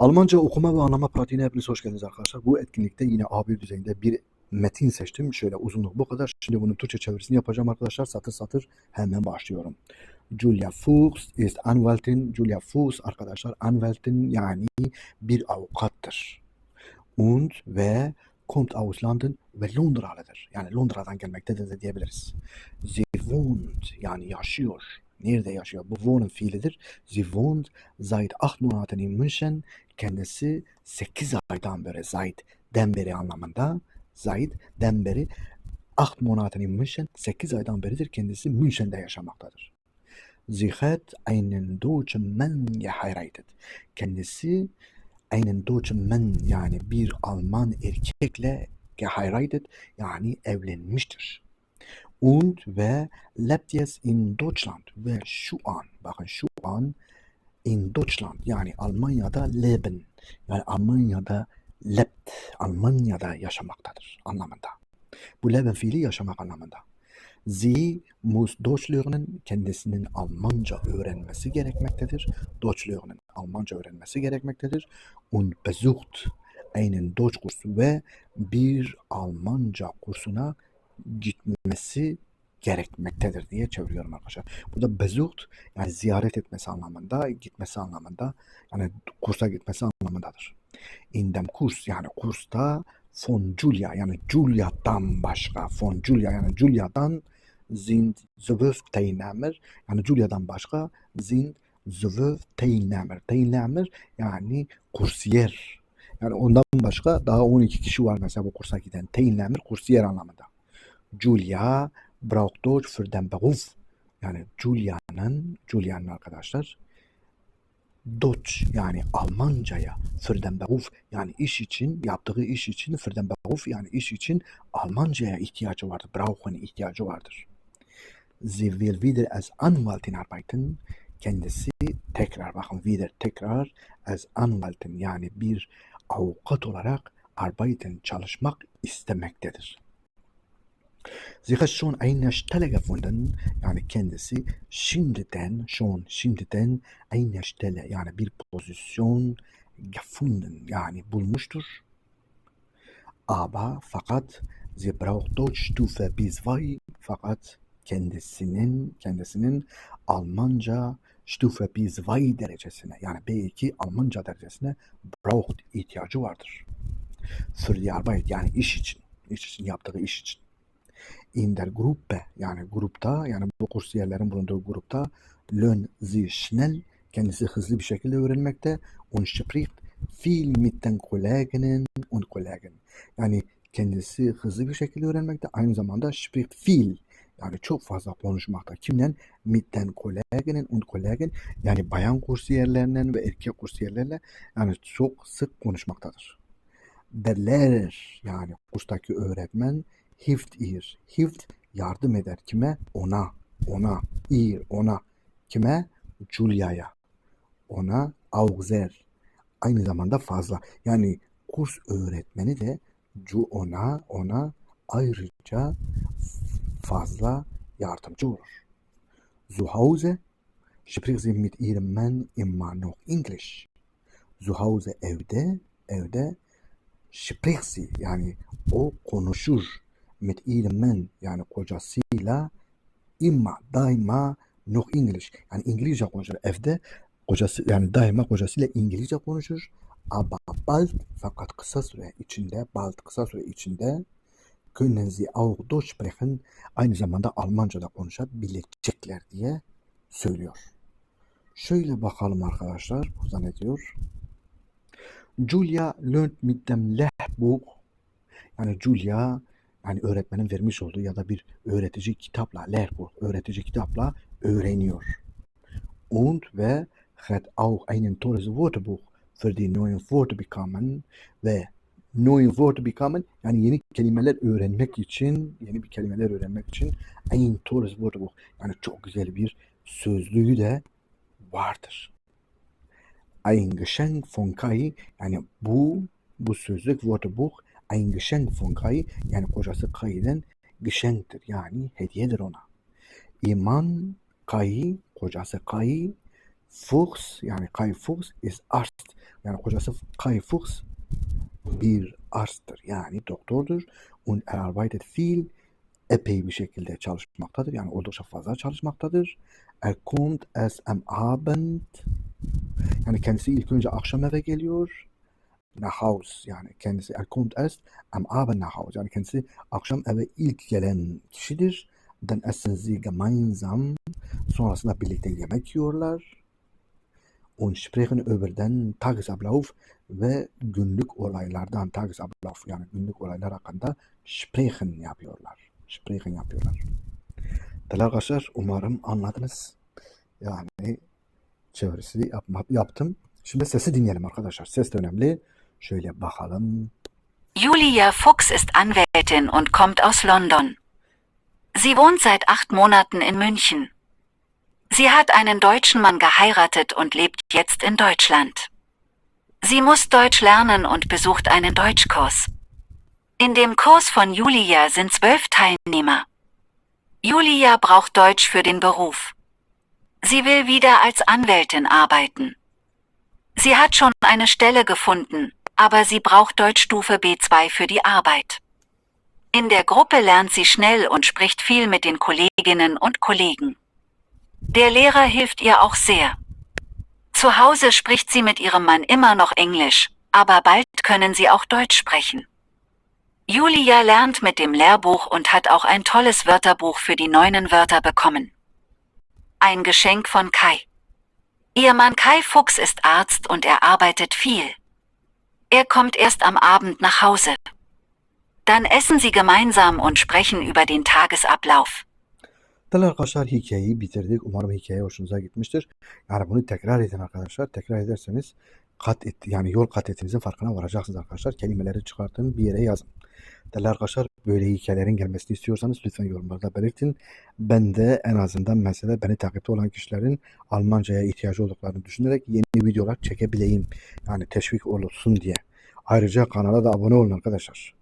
Almanca okuma ve anlama pratiğine hepiniz hoş geldiniz arkadaşlar. Bu etkinlikte yine A1 düzeyinde bir metin seçtim. Şöyle uzunluk bu kadar. Şimdi bunun Türkçe çevirisini yapacağım arkadaşlar. Satır satır hemen başlıyorum. Julia Fuchs ist Anwältin. Julia Fuchs arkadaşlar Anwältin yani bir avukattır. Und ve kommt aus London ve Londralıdır. Yani Londra'dan gelmektedir de diyebiliriz. Sie wohnt yani yaşıyor. Nerede yaşıyor? Bu wohnen fiilidir. Sie wohnt seit 8 Monaten in München. Kendisi 8 aydan beri seit den beri anlamında. Seit den beri 8 Monaten in München. 8 aydan beridir kendisi München'de yaşamaktadır. Sie hat einen deutschen Mann geheiratet. Kendisi einen deutschen Mann yani bir Alman erkekle geheiratet yani evlenmiştir. Und ve lebt jetzt in Deutschland ve şu an bakın şu an in Deutschland yani Almanya'da leben yani Almanya'da lebt Almanya'da yaşamaktadır anlamında. Bu leben fiili yaşamak anlamında. Sie muss Deutsch lernen kendisinin Almanca öğrenmesi gerekmektedir. Deutsch lernen Almanca öğrenmesi gerekmektedir. Und besucht einen Deutsch kursu ve bir Almanca kursuna gitmesi gerekmektedir diye çeviriyorum arkadaşlar. Burada besucht yani ziyaret etmesi anlamında, gitmesi anlamında yani kursa gitmesi anlamındadır. In dem Kurs yani kursta von Julia yani Julia'dan başka von Julia yani Julia'dan sind zwölf Teilnehmer yani Julia'dan başka sind zwölf Teilnehmer. Teilnehmer yani kursiyer. Yani ondan başka daha 12 kişi var mesela bu kursa giden. Teilnehmer kursiyer anlamında. Julia braucht für den Beruf. Yani Julia'nın, Julia'nın arkadaşlar Deutsch yani Almancaya für den Beruf yani iş için yaptığı iş için für den Beruf yani iş için Almancaya ihtiyacı vardır. Brauchen ihtiyacı vardır. Sie will wieder als Anwältin arbeiten. Kendisi tekrar bakın wieder tekrar als Anwältin yani bir avukat olarak arbeiten çalışmak istemektedir. Hat schon eine Stelle gefunden. Yani kendisi şimdiden, schon şimdiden eine Stelle yani bir pozisyon gefunden yani bulmuştur. Aber fakat sie braucht Deutschstufe B2 fakat kendisinin kendisinin Almanca Stufe B2 derecesine yani B2 Almanca derecesine braucht ihtiyacı vardır. Für die Arbeit yani iş için, iş için yaptığı iş için in der Gruppe yani grupta yani bu kursiyerlerin bulunduğu grupta lernen sie schnell kendisi hızlı bir şekilde öğrenmekte und spricht viel mit den Kolleginnen und Kollegen yani kendisi hızlı bir şekilde öğrenmekte aynı zamanda spricht viel yani çok fazla konuşmakta. Kimden? Mit den Kolleginnen und Kollegen yani bayan kursiyerlerinden ve erkek kursiyerlerle yani çok sık konuşmaktadır. Der Lehrer yani kurstaki öğretmen hilft ihr. Hilft yardım eder kime? Ona. Ona. ihr ona. Kime? Julia'ya. Ona Auxer. Aynı zamanda fazla. Yani kurs öğretmeni de ona ona ayrıca fazla yardımcı olur. Zu Hause spricht sie mit ihrem Mann immer noch English. Zu Hause evde evde spricht sie yani o konuşur mit ihrem Mann yani kocasıyla imma daima noch English yani İngilizce konuşur evde kocası yani daima kocasıyla İngilizce konuşur aber bald fakat kısa süre içinde bald kısa süre içinde können sie auch Deutsch aynı zamanda Almanca da konuşabilecekler diye söylüyor. Şöyle bakalım arkadaşlar burada ne diyor? Julia lernt mit dem Lehrbuch yani Julia yani öğretmenin vermiş olduğu ya da bir öğretici kitapla Lehrbuch öğretici kitapla öğreniyor. Und ve hat auch einen tolles Wörterbuch für die neuen Worte bekommen ve neue Worte bekommen yani yeni kelimeler öğrenmek için yeni bir kelimeler öğrenmek için ein tolles Wörterbuch yani çok güzel bir sözlüğü de vardır. Ein Geschenk von Kai yani bu bu sözlük Wörterbuch ein Geschenk von Kai yani kocası Kai'den Geschenktir yani hediyedir ona. İman Kai kocası Kai Fuchs yani Kai Fuchs is Arzt. Yani kocası Kai Fuchs bir arztır. Yani doktordur. Und er arbeitet viel epey bir şekilde çalışmaktadır. Yani oldukça fazla çalışmaktadır. Er kommt es am Abend yani kendisi ilk önce akşam eve geliyor. Nach Haus yani kendisi er kommt erst am Abend nach Haus. Yani kendisi akşam eve ilk gelen kişidir. Dann essen sie gemeinsam. Sonrasında birlikte yemek yiyorlar. Und sprechen über den Tagesablauf ve günlük olaylardan Tagesablauf yani günlük olaylar hakkında sprechen yapıyorlar. Sprechen yapıyorlar. Değerli arkadaşlar umarım anladınız. Yani çevirisi yapma, yaptım. Şimdi sesi dinleyelim arkadaşlar. Ses de önemli. Şöyle bakalım. Julia Fuchs ist Anwältin und kommt aus London. Sie wohnt seit acht Monaten in München. Sie hat einen deutschen Mann geheiratet und lebt jetzt in Deutschland. Sie muss Deutsch lernen und besucht einen Deutschkurs. In dem Kurs von Julia sind zwölf Teilnehmer. Julia braucht Deutsch für den Beruf. Sie will wieder als Anwältin arbeiten. Sie hat schon eine Stelle gefunden, aber sie braucht Deutschstufe B2 für die Arbeit. In der Gruppe lernt sie schnell und spricht viel mit den Kolleginnen und Kollegen. Der Lehrer hilft ihr auch sehr. Zu Hause spricht sie mit ihrem Mann immer noch Englisch, aber bald können sie auch Deutsch sprechen. Julia lernt mit dem Lehrbuch und hat auch ein tolles Wörterbuch für die neuen Wörter bekommen. Ein Geschenk von Kai. Ihr Mann Kai Fuchs ist Arzt und er arbeitet viel. Er kommt erst am Abend nach Hause. Dann essen sie gemeinsam und sprechen über den Tagesablauf. Değerli arkadaşlar hikayeyi bitirdik. Umarım hikaye hoşunuza gitmiştir. Yani bunu tekrar edin arkadaşlar. Tekrar ederseniz kat et, yani yol kat ettiğinizin farkına varacaksınız arkadaşlar. Kelimeleri çıkartın bir yere yazın. Değerli arkadaşlar böyle hikayelerin gelmesini istiyorsanız lütfen yorumlarda belirtin. Ben de en azından mesela beni takipte olan kişilerin Almanca'ya ihtiyacı olduklarını düşünerek yeni videolar çekebileyim. Yani teşvik olsun diye. Ayrıca kanala da abone olun arkadaşlar.